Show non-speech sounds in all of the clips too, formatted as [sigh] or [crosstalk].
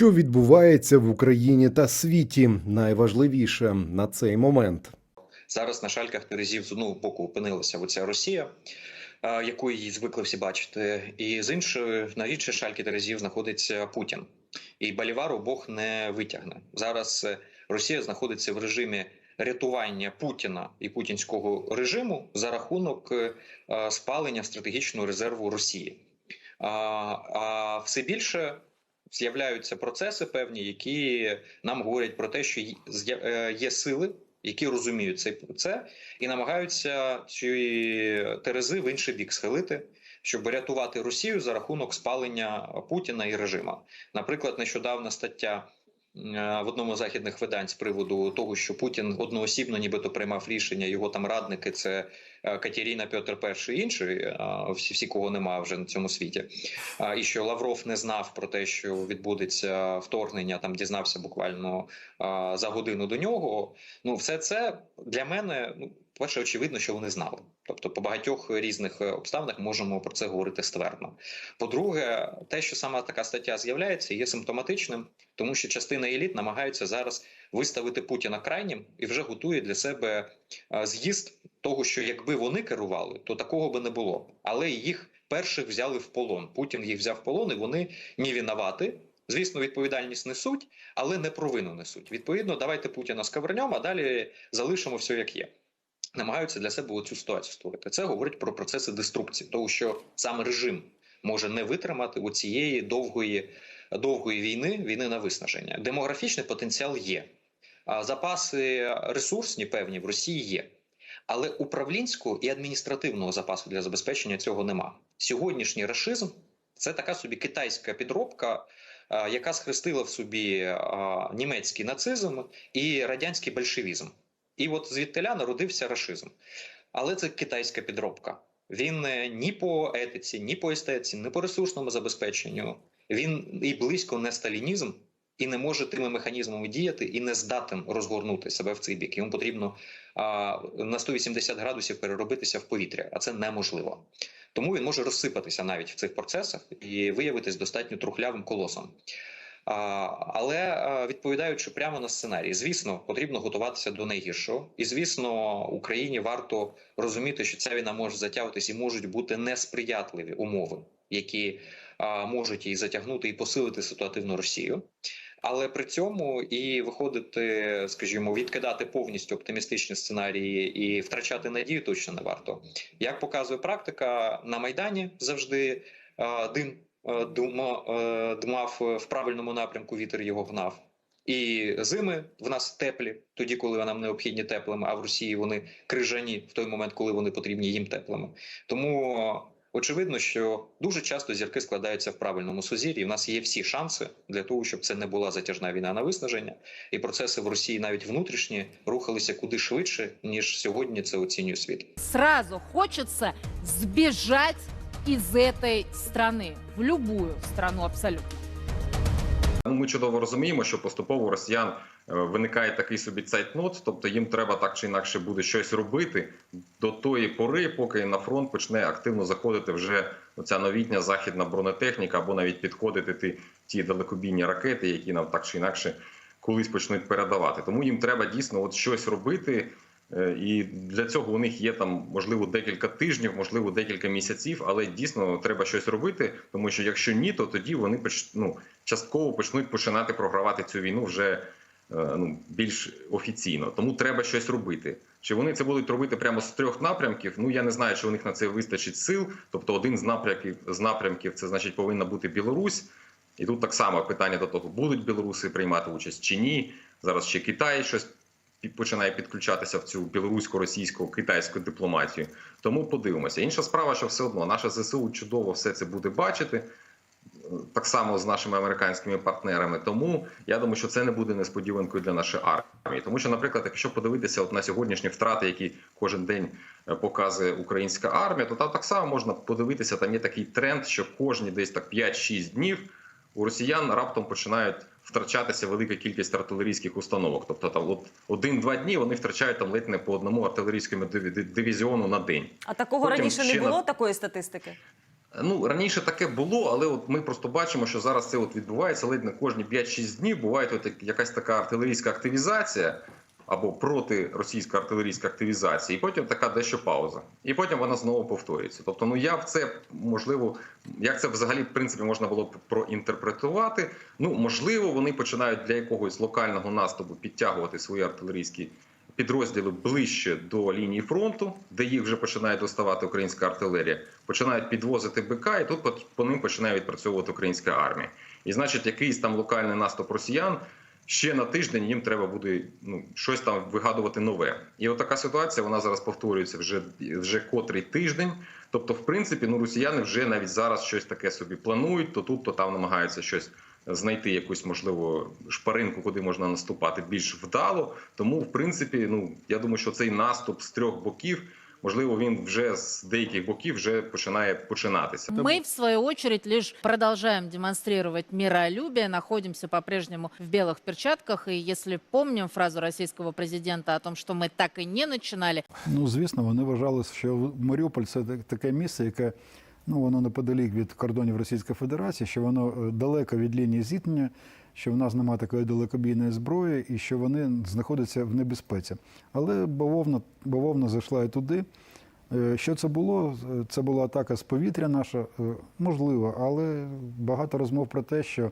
Що відбувається в Україні та світі, найважливіше на цей момент. Зараз на шальках терезів з одного боку опинилася оця Росія, е, яку її звикли всі бачити, і з іншої на іншій шальки терезів знаходиться Путін. І Балівар обох не витягне. Зараз е, Росія знаходиться в режимі рятування Путіна і путінського режиму за рахунок е, спалення стратегічного резерву Росії. А все більше з'являються процеси певні, які нам говорять про те, що е, є сили, які розуміють цей це і намагаються ці терези в інший бік схилити, щоб рятувати Росію за рахунок спалення Путіна і режима. Наприклад, нещодавна стаття. Е, В одному з західних видань з приводу того, що Путін одноосібно, нібито приймав рішення, його там радники це е, Катерина, Петр І і інші, е, всі, всі, кого немає вже на цьому світі. І що Лавров не знав про те, що відбудеться вторгнення, там дізнався буквально за годину до нього. Ну, все це для мене ну. Перше, очевидно, що вони знали. Тобто, по багатьох різних е, обставинах можемо про це говорити ствердно. По-друге, те, що саме така стаття з'являється, є симптоматичним, тому що частина еліт намагаються зараз виставити Путіна крайнім і вже готує для себе е, з'їзд того, що якби вони керували, то такого би не було. Але їх перших взяли в полон. Путін їх взяв в полон, і вони не винувати. Звісно, відповідальність несуть, але не провину несуть. Відповідно, давайте Путіна сковернемо, а далі залишимо все як є. Намагаються для себе цю ситуацію створити. Це говорить про процеси деструкції, того що сам режим може не витримати у цієї довгої, довгої війни, війни на виснаження. Демографічний потенціал є, запаси ресурсні певні в Росії є. Але управлінського і адміністративного запасу для забезпечення цього нема. Сьогоднішній рашизм це така собі китайська підробка, яка схрестила в собі німецький нацизм і радянський большевізм. І от звідтиля народився рашизм. Але це китайська підробка. Він е, ні по етиці, ні по естетиці, ні по ресурсному забезпеченню. Він і близько не сталінізм, і не може тими механізмами діяти, і не здатен розгорнути себе в цей бік. Йому потрібно а, на 180 градусів переробитися в повітря, а це неможливо. Тому він може розсипатися навіть в цих процесах і виявитись достатньо трухлявим колосом. Але відповідаючи прямо на сценарій, звісно, потрібно готуватися до найгіршого, і звісно, Україні варто розуміти, що ця війна може затягуватись і можуть бути несприятливі умови, які можуть її затягнути і посилити ситуативну Росію. Але при цьому і виходити, скажімо, відкидати повністю оптимістичні сценарії і втрачати надію точно не варто. Як показує практика, на майдані завжди дим е, дума, е, дмав в правильному напрямку, вітер його гнав. І зими в нас теплі, тоді, коли нам необхідні теплими, а в Росії вони крижані в той момент, коли вони потрібні їм теплими. Тому е, очевидно, що дуже часто зірки складаються в правильному сузір'ї. В нас є всі шанси для того, щоб це не була затяжна війна на виснаження, і процеси в Росії навіть внутрішні рухалися куди швидше, ніж сьогодні це оцінює світ. Сразу хочется сбежать из этой страны, в любую страну абсолютно. Ну, Ми чудово розуміємо, що поступово росіян е, виникає такий собі цейтнот, тобто їм треба так чи інакше буде щось робити до тої пори, поки на фронт почне активно заходити вже ця новітня західна бронетехніка, або навіть підходити ті, ті далекобійні ракети, які нам так чи інакше колись почнуть передавати. Тому їм треба дійсно от щось робити. Е, І для цього у них є там можливо декілька тижнів, можливо декілька місяців, але дійсно треба щось робити, тому що якщо ні, то тоді вони поч... ну, частково почнуть починати програвати цю війну вже е, ну, більш офіційно. Тому треба щось робити. Чи вони це будуть робити прямо з трьох напрямків? Ну я не знаю, чи у них на це вистачить сил. Тобто, один з напрямків з напрямків це значить повинна бути Білорусь. І тут так само питання до того, будуть білоруси приймати участь чи ні. Зараз ще Китай щось починає підключатися в цю білорусько-російську китайську дипломатію. Тому подивимося. Інша справа, що все одно наша ЗСУ чудово все це буде бачити. Так само з нашими американськими партнерами, тому я думаю, що це не буде несподіванкою для нашої армії. Тому що, наприклад, якщо подивитися от на сьогоднішні втрати, які кожен день е, показує українська армія, то там так само можна подивитися. Там є такий тренд, що кожні десь так 5-6 днів у росіян раптом починають втрачатися велика кількість артилерійських установок. Тобто там от один-два дні вони втрачають там ледь не по одному артилерійському диві- дивізіону на день. А такого Потім раніше не було на- такої статистики? Ну раніше таке було, але от ми просто бачимо, що зараз це от відбувається ледь не кожні 5-6 днів. Буває от якась така артилерійська активізація або протиросійська артилерійська активізація, і потім така дещо пауза. І потім вона знову повторюється. Тобто, ну я в це можливо, як це взагалі в принципі можна було б проінтерпретувати. Ну можливо, вони починають для якогось локального наступу підтягувати свої артилерійські підрозділи ближче до лінії фронту, де їх вже починає доставати українська артилерія, починають підвозити БК, і тут по ним починає відпрацьовувати українська армія. І значить, якийсь там локальний наступ росіян. Ще на тиждень їм треба буде ну щось там вигадувати нове, і от така ситуація вона зараз повторюється вже вже котрий тиждень. Тобто, в принципі, ну росіяни вже навіть зараз щось таке собі планують, то тут, то там намагаються щось знайти якусь можливо шпаринку, куди можна наступати більш вдало. Тому, в принципі, ну я думаю, що цей наступ з трьох боків, можливо, він вже з деяких боків вже починає починатися. Мы, в свою очередь, лишь продолжаем демонстрировать миролюбие, находимся по-прежнему в белых перчатках. И если помним фразу российского президента о том, что мы так и не начинали, Ну, звісно, вони вважали, що Маріуполь це так- таке місце, яке ну, воно неподалік від кордонів Російської Федерації, що воно е, далеко від лінії зіткнення, що в нас немає такої далекобійної зброї і що вони знаходяться в небезпеці. Але бавовна, бавовна зайшла і туди. Е, Що це було? Е, Це була атака з повітря наша, е, можливо, але багато розмов про те, що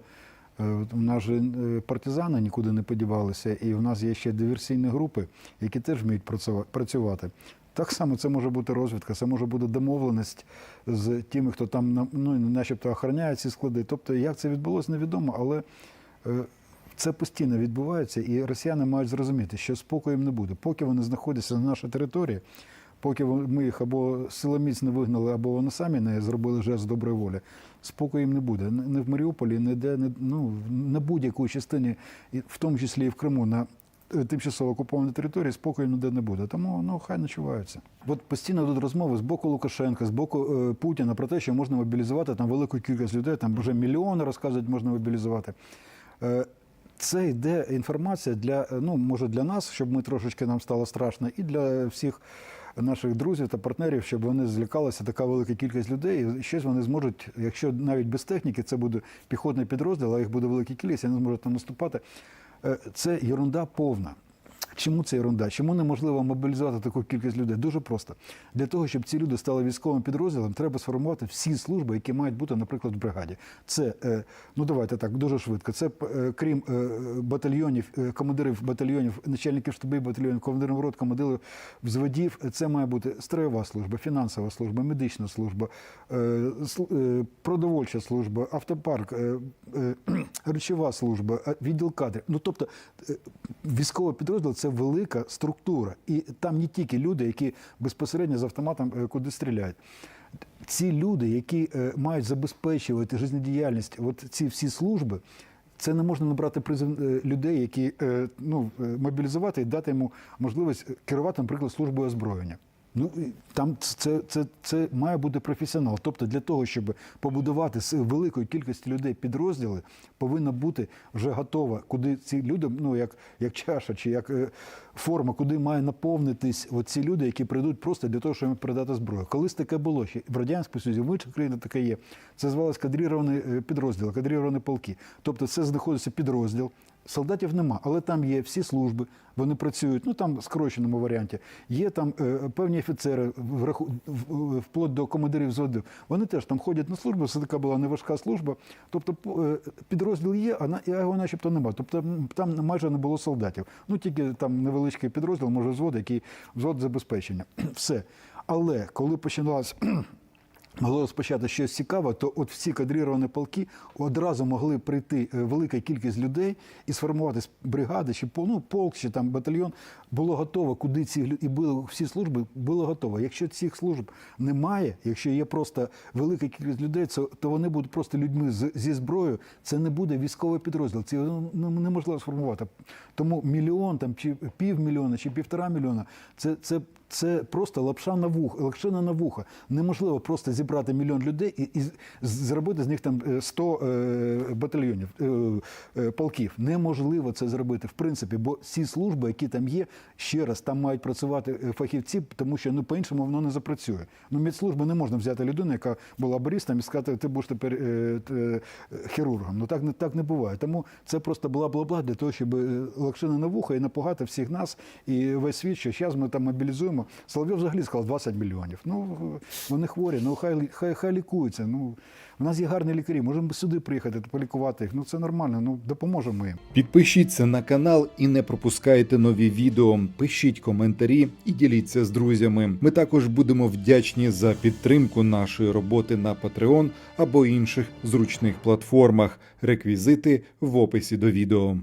е, у нас же е, партизани нікуди не подівалися, і у нас є ще диверсійні групи, які теж вміють працювати. Так само це може бути розвідка, це може бути домовленість з тими, хто там ну, начебто охороняє ці склади. Тобто, як це відбулося, невідомо, але е, це постійно відбувається, і росіяни мають зрозуміти, що спокою не буде. Поки вони знаходяться на нашій території, поки ми їх або силоміць не вигнали, або вони самі не зробили жест доброї волі, спокою їм не буде. Не не в Маріуполі, ніде, не, ну, на будь-якій частині, в тому числі і в Криму, на е, тимчасово окупованій території спокою ніде не буде. Тому ну хай ночуваються. От постійно тут розмови з боку Лукашенка, з боку е, Путіна про те, що можна мобілізувати там велику кількість людей, там вже мільйони розказують, можна мобілізувати. Е, це йде інформація для е, ну може для нас, щоб ми трошечки нам стало страшно, і для всіх наших друзів та партнерів, щоб вони злякалися така велика кількість людей. І щось вони зможуть, якщо навіть без техніки, це буде піхотний підрозділ, а їх буде велика кількість, вони зможуть там наступати. Е, Це ерунда повна. Чому це ерунда? Чому неможливо мобілізувати таку кількість людей? Дуже просто. Для того, щоб ці люди стали військовим підрозділом, треба сформувати всі служби, які мають бути, наприклад, в бригаді. Це, е, ну давайте так, дуже швидко. Це е, крім е, батальйонів, командирів батальйонів, начальників штабів батальйонів, командирів рот, командирів взводів. Це має бути строєва служба, фінансова служба, медична служба, сл- продовольча служба, автопарк, [clears throat] речова служба, відділ кадрів. Ну тобто військовий підрозділ це велика структура, і там не тільки люди, які безпосередньо з автоматом е, куди стріляють. Ці люди, які е, мають забезпечувати життєдіяльність, от ці всі служби. Це не можна набрати призов е, людей, які ну мобілізувати і дати йому можливість керувати, наприклад, службою озброєння. Ну там це, це, це має бути професіонал. Тобто, для того, щоб побудувати з великої кількості людей підрозділи, повинна бути вже готова, куди ці люди, ну як, як чаша чи як е, форма, куди має наповнитись ці люди, які прийдуть просто для того, щоб їм передати зброю. Колись таке було ще в радянському Союзі, в інших країнах таке є. Це звалось кадрірований е, підрозділ, кадріровані полки. Тобто, це знаходиться підрозділ. Солдатів нема, але там є всі служби, вони працюють, ну там в скороченому варіанті. Є там е, певні офіцери, в- вплоть до командирів зводів. Вони теж там ходять на службу, це така була неважка служба. Тобто е, підрозділ є, а його начебто немає. Тобто там майже не було солдатів. Ну тільки там невеличкий підрозділ, може взвод, який взвод забезпечення. [clears throat] Все. Але коли починалось могло розпочати щось цікаве, то от всі кадріровані полки одразу могли прийти е, велика кількість людей і сформувати бригади, чи ну, полк, чи там батальйон було готово, куди ці і було всі служби було готово. Якщо цих служб немає, якщо є просто велика кількість людей, це то вони будуть просто людьми з, зі зброєю. Це не буде військовий підрозділ. Це ну, ну, неможливо сформувати. Тому мільйон там чи півмільйона, чи півтора мільйона це, це, це просто лапша на вух, лапшина на вуха. Неможливо просто зібрати зібрати мільйон людей і, і зробити з них там е, 100 е, батальйонів, е, е, полків. Неможливо це зробити, в принципі, бо ці служби, які там є, ще раз там мають працювати е, фахівці, тому що ну по-іншому воно не запрацює. Ну, медслужби не можна взяти людину, яка була баристом, і сказати, ти будеш тепер е, е, хірургом. Ну так не так не буває. Тому це просто бла-бла-бла для того, щоб е, лакшина на вуха і напугати всіх нас і весь світ, що зараз ми там мобілізуємо. Соловйов взагалі сказав 20 мільйонів. Ну вони хворі, ну хай хай, хай лікуються. Ну у нас є гарні лікарі, можемо сюди приїхати та полікувати їх. Ну це нормально. Ну допоможемо їм. Підпишіться на канал і не пропускайте нові відео. Пишіть коментарі і діліться з друзями. Ми також будемо вдячні за підтримку нашої роботи на Patreon або інших зручних платформах. Реквізити в описі до відео.